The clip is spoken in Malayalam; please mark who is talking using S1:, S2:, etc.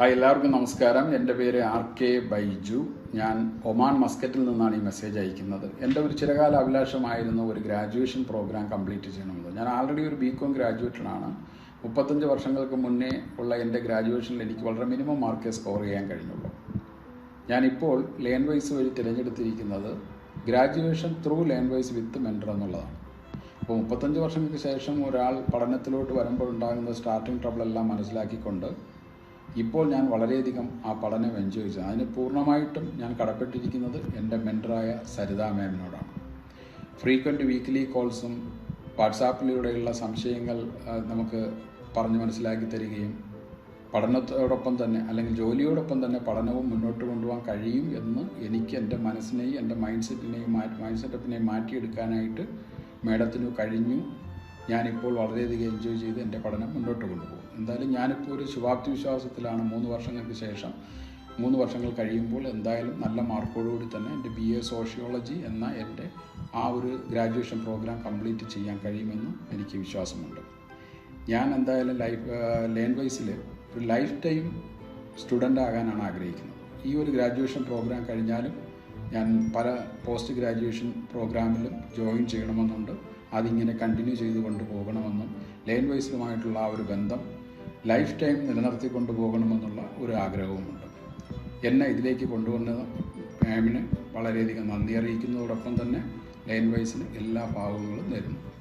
S1: ഹായ് എല്ലാവർക്കും നമസ്കാരം. എന്റെ പേര് ആർ കെ ബൈജു. ഞാൻ ഒമാൻ മസ്കറ്റിൽ നിന്നാണ് ഈ മെസ്സേജ് അയക്കുന്നത്. എന്റെ ഒരു ചിരകാല അഭിലാഷമായിരുന്നു ഒരു ഗ്രാജുവേഷൻ പ്രോഗ്രാം കംപ്ലീറ്റ് ചെയ്യണമെന്ന്. ഞാൻ ആൾറെഡി ഒരു ബി കോം ഗ്രാജുവേറ്റഡാണ് മുപ്പത്തഞ്ച് വർഷങ്ങൾക്ക് മുന്നേ ഉള്ള എന്റെ ഗ്രാജുവേഷനിൽ എനിക്ക് വളരെ മിനിമം മാർക്കേ സ്കോർ ചെയ്യാൻ കഴിഞ്ഞുള്ളൂ. ഞാനിപ്പോൾ ലേൺ വൈസ് വഴി തിരഞ്ഞെടുത്തിരിക്കുന്നത് graduation through learn wise with mentor എന്നുള്ളതാണ്. അപ്പോൾ മുപ്പത്തഞ്ച് വർഷങ്ങൾക്ക് ശേഷം ഒരാൾ പഠനത്തിലോട്ട് വരുമ്പോൾ ഉണ്ടാകുന്ന സ്റ്റാർട്ടിംഗ് ട്രബിൾ എല്ലാം മനസ്സിലാക്കിക്കൊണ്ട് ഇപ്പോൾ ഞാൻ വളരെയധികം ആ പഠനം എൻജോയ് ചെയ്തു. അതിന് പൂർണമായിട്ടും ഞാൻ കടപ്പെട്ടിരിക്കുന്നത് എന്റെ മെന്ററായ സരിതാ മാമിനോടാണ് ഫ്രീക്വന്റ് വീക്ക്ലി കോൾസും വാട്സാപ്പിലൂടെയുള്ള സംശയങ്ങൾ നമുക്ക് പറഞ്ഞു മനസ്സിലാക്കി തരികയും പഠനത്തോടൊപ്പം തന്നെ അല്ലെങ്കിൽ ജോലിയോടൊപ്പം തന്നെ പഠനവും മുന്നോട്ട് കൊണ്ടുപോകാൻ കഴിയും എന്ന് എനിക്ക് എന്റെ മനസ്സിനെയും എന്റെ മൈൻഡ് സെറ്റിനെയും മൈൻഡ് സെറ്റപ്പിനെയും മാറ്റിയെടുക്കാനായിട്ട് മേഡത്തിനു കഴിഞ്ഞു. ഞാനിപ്പോൾ വളരെയധികം എൻജോയ് ചെയ്ത് എന്റെ പഠനം മുന്നോട്ട് കൊണ്ടുപോകും. എന്തായാലും ഞാനിപ്പോൾ ഒരു ശുഭാപ്തി വിശ്വാസത്തിലാണ് മൂന്ന് വർഷങ്ങൾക്ക് ശേഷം. മൂന്ന് വർഷങ്ങൾ കഴിയുമ്പോൾ എന്തായാലും നല്ല മാർക്കോടുകൂടി തന്നെ എന്റെ ബി എ സോഷ്യോളജി എന്ന എന്റെ ആ ഒരു ഗ്രാജുവേഷൻ പ്രോഗ്രാം കംപ്ലീറ്റ് ചെയ്യാൻ കഴിയുമെന്നും എനിക്ക് വിശ്വാസമുണ്ട്. ഞാൻ എന്തായാലും ലൈഫ് ലേൺ വൈസിൽ ഒരു ലൈഫ് ടൈം സ്റ്റുഡന്റ് ആകാനാണ് ആഗ്രഹിക്കുന്നത്. ഈ ഒരു ഗ്രാജുവേഷൻ പ്രോഗ്രാം കഴിഞ്ഞാലും ഞാൻ പല പോസ്റ്റ് ഗ്രാജുവേഷൻ പ്രോഗ്രാമിലും ജോയിൻ ചെയ്യണമെന്നുണ്ട്. അതിങ്ങനെ കണ്ടിന്യൂ ചെയ്തു കൊണ്ടുപോകണമെന്നും ലൈൻ വൈസിലുമായിട്ടുള്ള ആ ഒരു ബന്ധം ലൈഫ് ടൈം നിലനിർത്തി കൊണ്ടുപോകണമെന്നുള്ള ഒരു ആഗ്രഹവുമുണ്ട്. എന്നെ ഇതിലേക്ക് കൊണ്ടുവന്ന മാമിന് വളരെയധികം നന്ദി അറിയിക്കുന്നതോടൊപ്പം തന്നെ ലൈൻ വൈസിന് എല്ലാ ഭാഗങ്ങളും നേരുന്നു